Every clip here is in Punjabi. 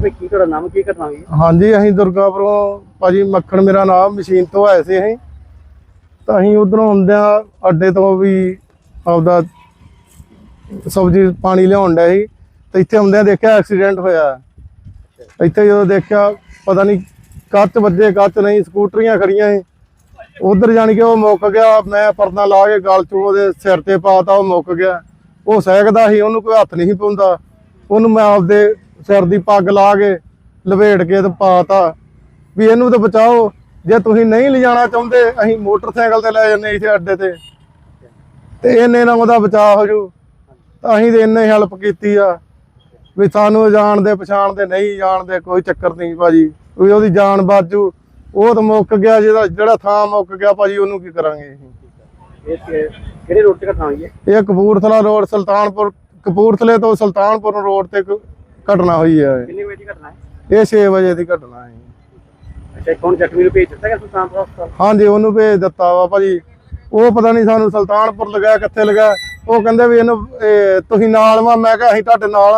ਭਾਈ ਕੀ ਤੁਹਾਡਾ ਨਾਮ, ਕੀ ਘਟਨਾ ਹੋਈ? ਹਾਂਜੀ, ਅਸੀਂ ਦੁਰਗਾਪੁਰੋਂ ਭਾਜੀ ਮੱਖਣ ਮੇਰਾ ਨਾਮ ਮਸ਼ੀਨ ਤੋਂ ਆਏ ਸੀ ਅਸੀਂ। ਤਾਂ ਅਸੀਂ ਉਧਰੋਂ ਆਉਂਦਿਆਂ ਅੱਡੇ ਤੋਂ ਵੀ ਆਪਦਾ ਸਬਜ਼ੀ ਪਾਣੀ ਲਿਆਉਣ ਡਿਆ ਸੀ। ਤੇ ਇੱਥੇ ਆਉਂਦਿਆਂ ਦੇਖਿਆ ਐਕਸੀਡੈਂਟ ਹੋਇਆ। ਇੱਥੇ ਜਦੋਂ ਦੇਖਿਆ, ਪਤਾ ਨਹੀਂ ਕੱਚ ਵੱਜੇ, ਕੱਚ ਨਹੀਂ, ਸਕੂਟਰੀਆਂ ਖੜੀਆਂ ਸੀ। ਉਧਰ ਜਾਣੀ ਕਿ ਉਹ ਮੁੱਕ ਗਿਆ, ਮੈਂ ਪਰਦਾ ਲਾ ਕੇ ਗਲ ਚੋਂ ਉਹਦੇ ਸਿਰ ਤੇ ਪਾਤਾ ਉਹ ਮੁੱਕ ਗਿਆ। ਉਹ ਸਹਿਕਦਾ ਸੀ, ਉਹਨੂੰ ਕੋਈ ਹੱਥ ਨਹੀਂ ਪਾਉਂਦਾ। ਉਹਨੂੰ ਮੈਂ ਆਪਦੇ ਸਿਰ ਦੀ ਪੱਗ ਲਾ ਕੇ ਲਵੇੜ ਕੇ ਤੇ ਪਾਤਾ। ਵੀ ਇਹਨੂੰ ਤਾਂ ਬਚਾਓ। ਜੇ ਤੁਸੀਂ ਨਹੀਂ ਲਿਜਾਣਾ ਚਾਹੁੰਦੇ ਅਸੀਂ ਮੋਟਰਸਾਈਕਲ ਤੇ ਲੈ ਜੰਨੇ ਇੱਥੇ ਅੱਡੇ ਤੇ। ਤੇ ਇਹਨੇ ਨਾਲ ਉਹਦਾ ਬਚਾਅ ਹੋ ਜੂ। ਤਾਂ ਅਸੀਂ ਤੇ ਇੰਨੇ ਹੈਲਪ ਕੀਤੀ ਆ। ਵੀ ਸਾਨੂੰ ਜਾਣਦੇ ਪਛਾਣਦੇ ਨਹੀਂ ਜਾਣਦੇ ਕੋਈ ਚੱਕਰ ਨਹੀਂ ਭਾਜੀ। ਵੀ ਉਹਦੀ ਜਾਨ ਬਾਜੂ ਉਹ ਤਾਂ ਮੁੱਕ ਗਿਆ ਜਿਹੜਾ ਜਿਹੜਾ ਥਾਂ ਮੁੱਕ ਗਿਆ ਭਾਜੀ ਉਹਨੂੰ ਕੀ ਕਰਾਂਗੇ ਅਸੀਂ? ਕਿਹੜੇ ਰੋਡ ਤੇ ਹੋਈ ਹੈ ਇਹ? ਕਪੂਰਥਲਾ ਰੋਡ ਸੁਲਤਾਨਪੁਰ ਕਪੂਰਥਲੇ ਤੋਂ ਸੁਲਤਾਨਪੁਰ ਰੋਡ ਤੇ ਘਟਨਾ ਹੋਈ ਹੈ ਕਿੰਨੇ ਵਜੇ ਦੀ ਘਟਨਾ ਹੈ? ਇਹ 6 ਵਜੇ ਦੀ ਘਟਨਾ ਹੈ। ਅੱਛਾ ਕੌਣ ਜ਼ਖਮੀ ਨੂੰ ਭੇਜ ਦਿੱਤਾ ਗਿਆ ਸੁਲਤਾਨਪੁਰ ਹਸਪਤਾਲ? ਹਾਂਜੀ ਉਹਨੂੰ ਭੇਜ ਦਿੱਤਾ ਵਾ ਭਾਜੀ। ਉਹ ਪਤਾ ਨਹੀਂ ਸਾਨੂੰ ਸੁਲਤਾਨਪੁਰ ਲਗਾਇਆ ਕਿੱਥੇ ਲਗਾਇਆ। ਉਹ ਕਹਿੰਦੇ ਵੀ ਇਹਨੂੰ ਇਹ, ਤੁਸੀਂ ਨਾਲ ਵਾ ਮੈਂ ਕਿਹਾ ਅਸੀਂ ਤੁਹਾਡੇ ਨਾਲ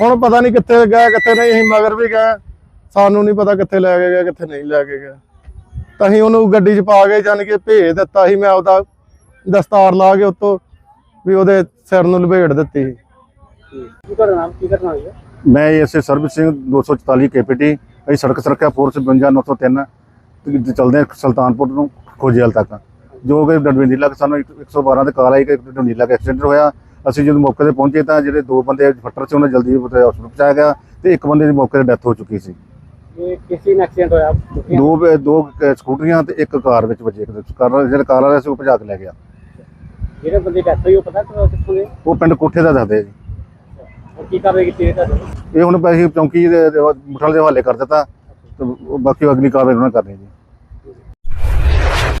ਹੁਣ ਪਤਾ ਨਹੀਂ ਕਿੱਥੇ ਗਏ ਕਿੱਥੇ ਨਹੀਂ ਅਸੀਂ ਮਗਰ ਵੀ ਗਏ। ਸਾਨੂੰ ਨਹੀਂ ਪਤਾ ਕਿੱਥੇ ਲੈ ਕੇ ਗਏ ਕਿੱਥੇ ਨਹੀਂ ਲੈ ਕੇ ਗਏ। ਤਾਂ ਅਸੀਂ ਉਹਨੂੰ ਗੱਡੀ 'ਚ ਪਾ ਕੇ ਜਾਣ ਕੇ ਭੇਜ ਦਿੱਤਾ ਸੀ ਮੈਂ ਉਹਦਾ ਦਸਤਾਰ ਲਾ ਕੇ ਉੱਤੋਂ ਵੀ ਉਹਦੇ ਸਿਰ ਨੂੰ ਲਪੇਟ ਦਿੱਤੀ ਸੀ। ਕੀ ਨਾਮ ਕੀ ਘਟਨਾ ਹੋਈ ਹੈ? ਮੈਂ ਐਸਏ ਸਰਬਜੀਤ ਸਿੰਘ 244 ਕੇਪੀਟੀ ਅਸੀਂ ਸੜਕ ਸੁਰੱਖਿਆ ਫੋਰਸ 52903 ਤੇ ਚੱਲਦੇ ਹਾਂ ਸੁਲਤਾਨਪੁਰ ਨੂੰ ਖੋਜੇਲ ਤੱਕ। ਜੋ ਕਿ ਡੰਡੀਲਾ ਕਿ ਸਾਨੂੰ 112 ਤੇ ਕਾਲ ਆਈ ਕਿ ਡੰਡੀਲਾ ਦਾ ਐਕਸੀਡੈਂਟ ਹੋਇਆ। ਅਸੀਂ ਜਦੋਂ ਮੌਕੇ ਤੇ ਪਹੁੰਚੇ ਤਾਂ ਜਿਹੜੇ ਦੋ ਬੰਦੇ ਫੱਟਰ ਸੀ ਉਹਨਾਂ ਜਲਦੀ ਹਸਪਤਾਲ ਪਹੁੰਚਾਇਆ ਗਿਆ ਤੇ ਇੱਕ ਬੰਦੇ ਦੀ ਮੌਕੇ ਤੇ ਡੈਥ ਹੋ ਚੁੱਕੀ ਸੀ। ਇਹ ਕਿਸੇ ਨਾਲ ਐਕਸੀਡੈਂਟ ਹੋਇਆ? ਦੋ ਦੋ ਸਕੂਟਰੀਆਂ ਤੇ ਇੱਕ ਕਾਰ ਵਿੱਚ ਵੱਜੇ। ਇੱਕ ਕਾਰ ਜਿਹੜਾ ਕਾਰ ਵਾਲਾ ਸੀ ਉਹ ਭਜਾ ਕੇ ਲੈ ਗਿਆ। ਜਿਹੜੇ ਬੰਦੇ ਡੈਥ ਹੋਈ ਉਹ ਪਤਾ ਕਿ ਕਿੱਥੋਂ ਦੇ? ਉਹ ਪਿੰਡ ਕੋਠੇ ਦਾ ਦੱਸਦੇ ਜੀ। ਉਹ ਕੀ ਕਾਰਵਾਈ ਕੀਤੀ ਹੈ ਤੁਹਾਡੇ? ਇਹ ਹੁਣ ਅਸੀਂ ਚੌਂਕੀ ਦੇ ਦੇ ਮੁਠਲ ਦੇ ਹਵਾਲੇ ਕਰ ਦਿੱਤਾ ਤੇ ਬਾਕੀ ਅਗਲੀ ਕਾਰਵਾਈ ਉਹਨਾਂ ਨੇ ਕਰਨੀ ਜੀ।